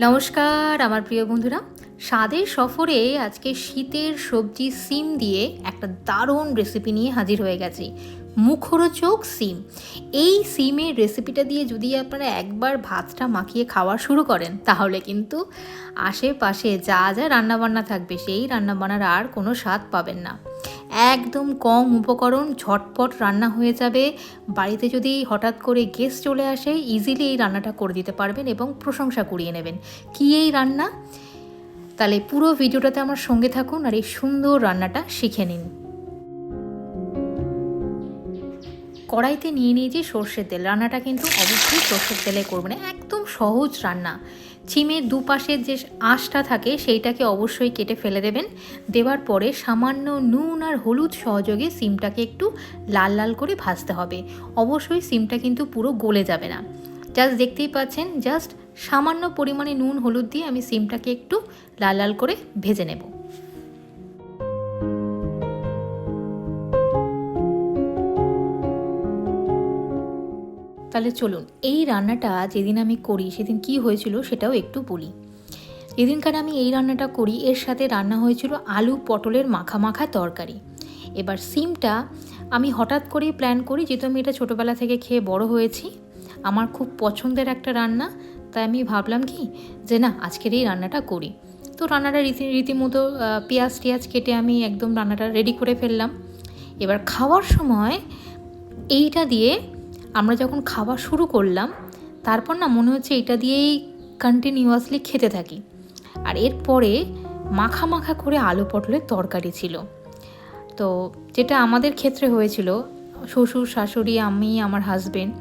নমস্কার, আমার প্রিয় বন্ধুরা। স্বাদের সফরে আজকে শীতের সবজি সিম দিয়ে একটা দারুণ রেসিপি নিয়ে হাজির হয়ে গেছি। মুখরোচক সিম। এই সিমের রেসিপিটা দিয়ে যদি আপনারা একবার ভাতটা মাখিয়ে খাওয়া শুরু করেন, তাহলে কিন্তু আশেপাশে যা যা রান্নাবান্না থাকবে, সেই রান্নাবান্নার আর কোনো স্বাদ পাবেন না। একদম কম উপকরণ ঝটপট রান্না হয়ে যাবে। বাড়িতে যদি হঠাৎ করে গেস্ট চলে আসে ইজিলি এই রান্নাটা করে দিতে পারবেন এবং প্রশংসা কুড়িয়ে নেবেন। কী এই রান্না? তাহলে পুরো ভিডিওটাতে আমার সঙ্গে থাকুন আর এই সুন্দর রান্নাটা শিখে নিন। কড়াইতে নিয়ে নিয়েছি সর্ষের তেল, রান্নাটা কিন্তু অবশ্যই সর্ষের তেলে করবেন। একদম সহজ রান্না। চিমের দুপাশের যে আঁশটা থাকে সেইটাকে অবশ্যই কেটে ফেলে দেবেন। দেওয়ার পরে সামান্য নুন আর হলুদ সহযোগে সিমটাকে একটু লাল লাল করে ভাজতে হবে। অবশ্যই সিমটা কিন্তু পুরো গলে যাবে না। জাস্ট দেখতেই পাচ্ছেন, জাস্ট সামান্য পরিমাণে নুন হলুদ দিয়ে আমি সিমটাকে একটু লাল লাল করে ভেজে নেব। তাহলে চলুন, এই রান্নাটা যেদিন আমি করি, সেদিন কি হয়েছিল সেটাও একটু বলি। যেদিনকার আমি এই রান্নাটা করি, এর সাথে রান্না হয়েছিল আলু পটলের মাখা মাখা তরকারি। এবার সিমটা আমি হঠাৎ করেই প্ল্যান করি, যেহেতু আমি এটা ছোটোবেলা থেকে খেয়ে বড় হয়েছি, আমার খুব পছন্দের একটা রান্না, তাই আমি ভাবলাম কি যে না, আজকের এই রান্নাটা করি। তো রান্নাটা রীতি, রীতিমতো পেঁয়াজ টিয়াজ কেটে আমি একদম রান্নাটা রেডি করে ফেললাম। এবার খাওয়ার সময় এইটা দিয়ে আমরা যখন খাওয়া শুরু করলাম, তারপর না মনে হচ্ছে এটা দিয়েই কন্টিনিউয়াসলি খেতে থাকি। আর এরপরে মাখা মাখা করে আলু পটলের তরকারি ছিল। তো যেটা আমাদের ক্ষেত্রে হয়েছিল, শ্বশুর, শাশুড়ি, আমি, আমার হাজবেন্ড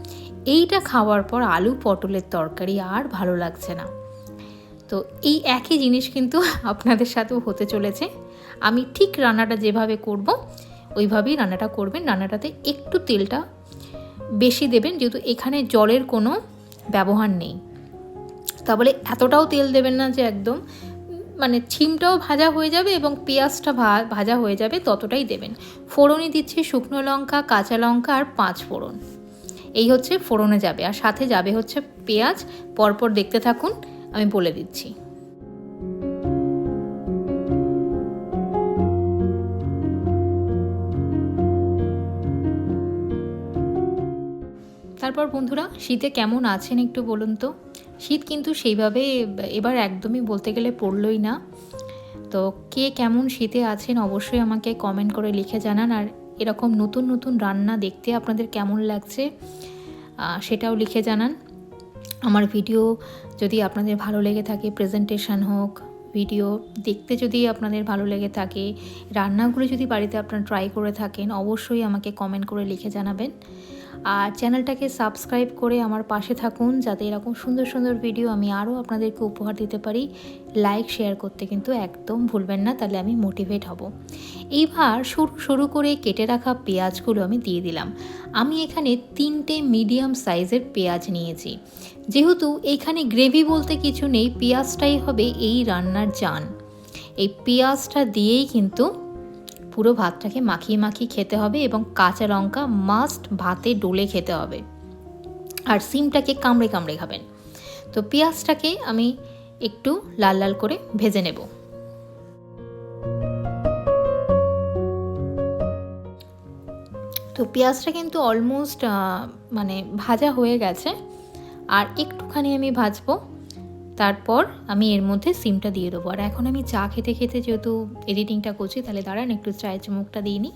এইটা খাওয়ার পর আলু পটলের তরকারি আর ভালো লাগছে না। তো এই একই জিনিস কিন্তু আপনাদের সাথেও হতে চলেছে। আমি ঠিক রান্নাটা যেভাবে করব, ওইভাবেই রান্নাটা করবেন। রান্নাটাতে একটু তেলটা বেশি দেবেন, যেহেতু এখানে জলের কোনো ব্যবহার নেই। তা বলে এতটাও তেল দেবেন না যে একদম মানে ছিমটাও ভাজা হয়ে যাবে এবং পেঁয়াজটা ভাজা হয়ে যাবে, ততটাই দেবেন। ফোড়নই দিচ্ছি শুকনো লঙ্কা, কাঁচা লঙ্কা আর পাঁচ ফোড়ন। এই হচ্ছে ফোড়নে যাবে। আর সাথে যাবে হচ্ছে পেঁয়াজ। পরপর দেখতে থাকুন, আমি বলে দিচ্ছি। তারপর বন্ধুরা, শীতে কেমন আছেন একটু বলুন তো? শীত কিন্তু সেইভাবে এবার একদমই বলতে গেলে পড়লই না। তো কে কেমন শীতে আছেন অবশ্যই আমাকে কমেন্ট করে লিখে জানান। আর এরকম নতুন নতুন রান্না দেখতে আপনাদের কেমন লাগছে সেটাও লিখে জানান। আমার ভিডিও যদি আপনাদের ভালো লেগে থাকে প্রেজেন্টেশন হোক ভিডিও দেখতে যদি আপনাদের ভালো লেগে থাকে, রান্নাগুলো যদি বাড়িতে আপনারা ট্রাই করে থাকেন, অবশ্যই আমাকে কমেন্ট করে লিখে জানাবেন। আর চ্যানেলটাকে সাবস্ক্রাইব করে আমার পাশে থাকুন যাতে এরকম সুন্দর সুন্দর ভিডিও আমি আরও আপনাদেরকে উপহার দিতে পারি। লাইক শেয়ার করতে কিন্তু একদম ভুলবেন না, তাহলে আমি মোটিভেট হব। এইবার শুরু শুরু করে কেটে রাখা পেঁয়াজগুলো আমি দিয়ে দিলাম। আমি এখানে তিনটে মিডিয়াম সাইজের পেঁয়াজ নিয়েছি। যেহেতু এখানে গ্রেভি বলতে কিছু নেই, পেঁয়াজটাই হবে এই রান্নার জান। এই পেঁয়াজটা দিয়েই কিন্তু পুরো ভাতটাকে মাখিয়ে মাখিয়ে খেতে হবে এবং কাঁচা লঙ্কা মাস্ট ভাতে ডোলে খেতে হবে। আর সিমটাকে কামড়ে কামড়ে খাবেন। তো পেঁয়াজটাকে আমি একটু লাল লাল করে ভেজে নেব। তো পেঁয়াজটা কিন্তু অলমোস্ট মানে ভাজা হয়ে গেছে। আর একটুখানি আমি ভাজবো। তারপর আমি এর মধ্যে সিমটা দিয়ে দেবো। আর এখন আমি চা খেতে খেতে যেহেতু এডিটিংটা করছি, তাহলে দাঁড়ান, একটু চায়ের চুমুকটা দিয়ে নিই।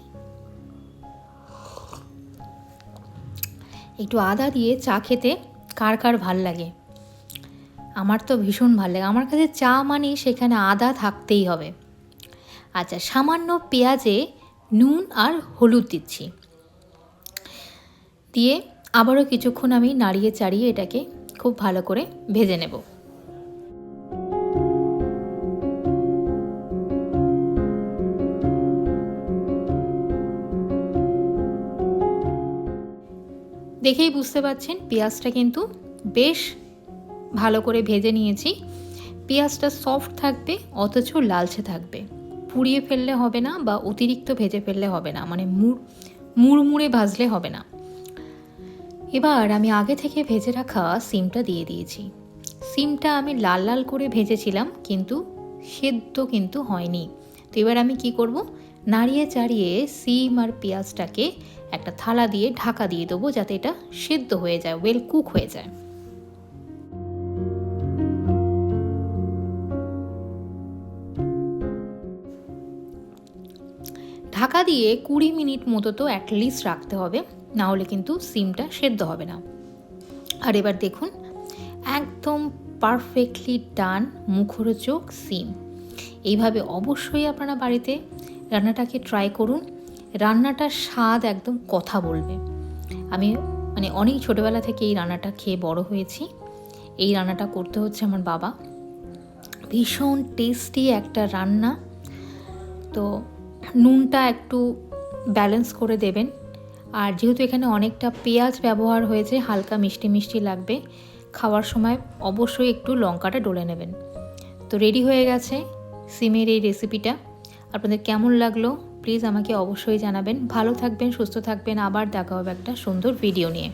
একটু আদা দিয়ে চা খেতে কার কার ভালো লাগে? আমার তো ভীষণ ভালো লাগে। আমার কাছে চা মানে সেখানে আদা থাকতেই হবে। আচ্ছা সামান্য পেঁয়াজে নুন আর হলুদ দিচ্ছি। দিয়ে আবারও কিছুক্ষণ আমি নাড়িয়ে চাড়িয়ে এটাকে খুব ভালো করে ভেজে নেব। দেখেই বুঝতে পারছেন, পেঁয়াজটা কিন্তু বেশ ভালো করে ভেজে নিয়েছি। পেঁয়াজটা সফট থাকবে, অথচ লালচে থাকবে। পুড়িয়ে ফেললে হবে না বা অতিরিক্ত ভেজে ফেললে হবে না মানে মুড়, মুড়মুড়ে ভাজলে হবে না। এবার আমি আগে থেকে ভেজে রাখা সিমটা দিয়ে দিয়েছি। সিমটা আমি লাল লাল করে ভেজেছিলাম, কিন্তু সেদ্ধ কিন্তু হয়নি। তো এবার আমি কি করব? নাড়িয়ে চাড়িয়ে সিম আর পেঁয়াজটাকে একটা থালা দিয়ে ঢাকা দিয়ে দেবো যাতে এটা সেদ্ধ হয়ে যায় ওয়েল কুক হয়ে যায়। ঢাকা দিয়ে কুড়ি মিনিট মতো তো অ্যাটলিস্ট রাখতে হবে, না হলে কিন্তু সিমটা সেদ্ধ হবে না। আর এবার দেখুন, একদম পারফেক্টলি ডান মুখরোচক সিম। এইভাবে অবশ্যই আপনারা বাড়িতে রান্নাটাকে ট্রাই করুন। রান্নাটার স্বাদ একদম কথা বলবে। আমি মানে অনেক ছোটোবেলা থেকে এই রান্নাটা খেয়ে বড় হয়েছি। এই রান্নাটা করতে হচ্ছে আমার বাবা। ভীষণ টেস্টি একটা রান্না। তো নুনটা একটু ব্যালেন্স করে দেবেন। আর যেহেতু এখানে অনেকটা পেঁয়াজ ব্যবহার হয়েছে, হালকা মিষ্টি মিষ্টি লাগবে, খাওয়ার সময় অবশ্যই একটু লঙ্কাটা ডলে নেবেন। তো রেডি হয়ে গেছে সিমের এই রেসিপিটা আপনাদের কেমন লাগল? প্লিজ আমাকে অবশ্যই জানাবেন। ভালো থাকবেন, সুস্থ থাকবেন। আবার দেখা হবে একটা সুন্দর ভিডিও নিয়ে।